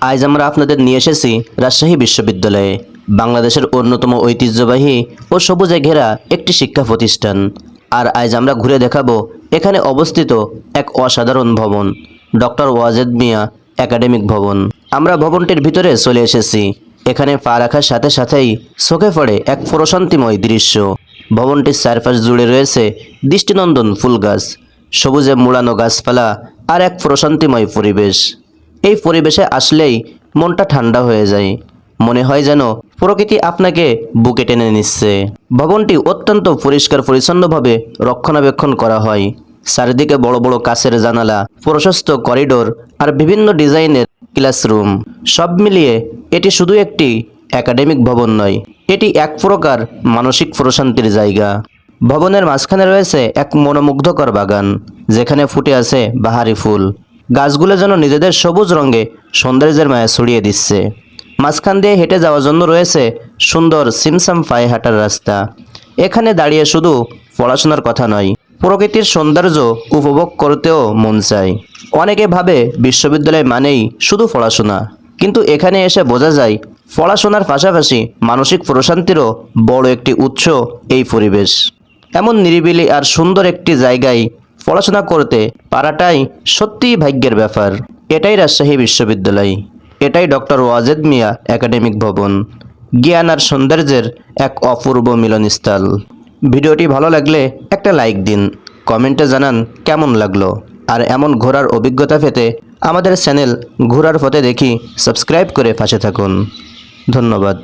আজ আমরা আপনাদের নিয়ে এসেছি রাজশাহী বিশ্ববিদ্যালয়ে, বাংলাদেশের অন্যতম ঐতিহ্যবাহী ও সবুজে ঘেরা একটি শিক্ষা প্রতিষ্ঠান। আর আজ আমরা ঘুরে দেখাবো এখানে অবস্থিত এক অসাধারণ ভবন, ডক্টর ওয়াজেদ মিয়া একাডেমিক ভবন। আমরা ভবনটির ভিতরে চলে এসেছি। এখানে পা রাখার সাথে সাথেই চোখে পড়ে এক প্রশান্তিময় দৃশ্য। ভবনটির চারপাশ জুড়ে রয়েছে দৃষ্টিনন্দন ফুল গাছ, সবুজে মোড়ানো গাছপালা আর এক প্রশান্তিময় পরিবেশ। এই পরিবেশে আসলেই মনটা ঠান্ডা হয়ে যায়। মনে হয় যেন প্রকৃতি আপনাকে বুকে টেনে নিচ্ছে। ভবনটি অত্যন্ত পরিষ্কার পরিচ্ছন্নভাবে রক্ষণাবেক্ষণ করা হয়। চারিদিকে বড় বড় কাছের জানালা, প্রশস্ত করিডোর আর বিভিন্ন ডিজাইনের ক্লাসরুম। সব মিলিয়ে এটি শুধু একটি একাডেমিক ভবন নয়, এটি এক প্রকার মানসিক প্রশান্তির জায়গা। ভবনের মাঝখানে রয়েছে এক মনোমুগ্ধকর বাগান, যেখানে ফুটে আছে বাহারি ফুল। গাছগুলো যেন নিজেদের সবুজ রঙে সৌন্দর্যের মায়া ছড়িয়ে দিচ্ছে। মাঝখান দিয়ে হেঁটে যাওয়ার জন্য রয়েছে সুন্দর সিমসাম পায়ে হাঁটার রাস্তা। এখানে দাঁড়িয়ে শুধু পড়াশোনার কথা নয়, প্রকৃতির সৌন্দর্য উপভোগ করতেও মন চায়। অনেকে ভাবে বিশ্ববিদ্যালয় মানেই শুধু পড়াশোনা, কিন্তু এখানে এসে বোঝা যায় পড়াশোনার পাশাপাশি মানসিক প্রশান্তিরও বড় একটি উৎস এই পরিবেশ। এমন নিরিবিলি আর সুন্দর একটি জায়গায় পড়াশোনা করতে পারাটাই সত্যিই ভাগ্যের ব্যাপার। এটাই রাজশাহী বিশ্ববিদ্যালয়। এটাই ডক্টর ওয়াজেদ মিয়া একাডেমিক ভবন। জ্ঞান আর সৌন্দর্যের এক অপূর্ব মিলনস্থল। ভিডিওটি ভালো লাগলে একটা লাইক দিন। কমেন্টে জানান কেমন লাগল। আর এমন ঘোরার অভিজ্ঞতা পেতে আমাদের চ্যানেল ঘোরার পথে দেখি, সাবস্ক্রাইব করে পাশে থাকুন। ধন্যবাদ।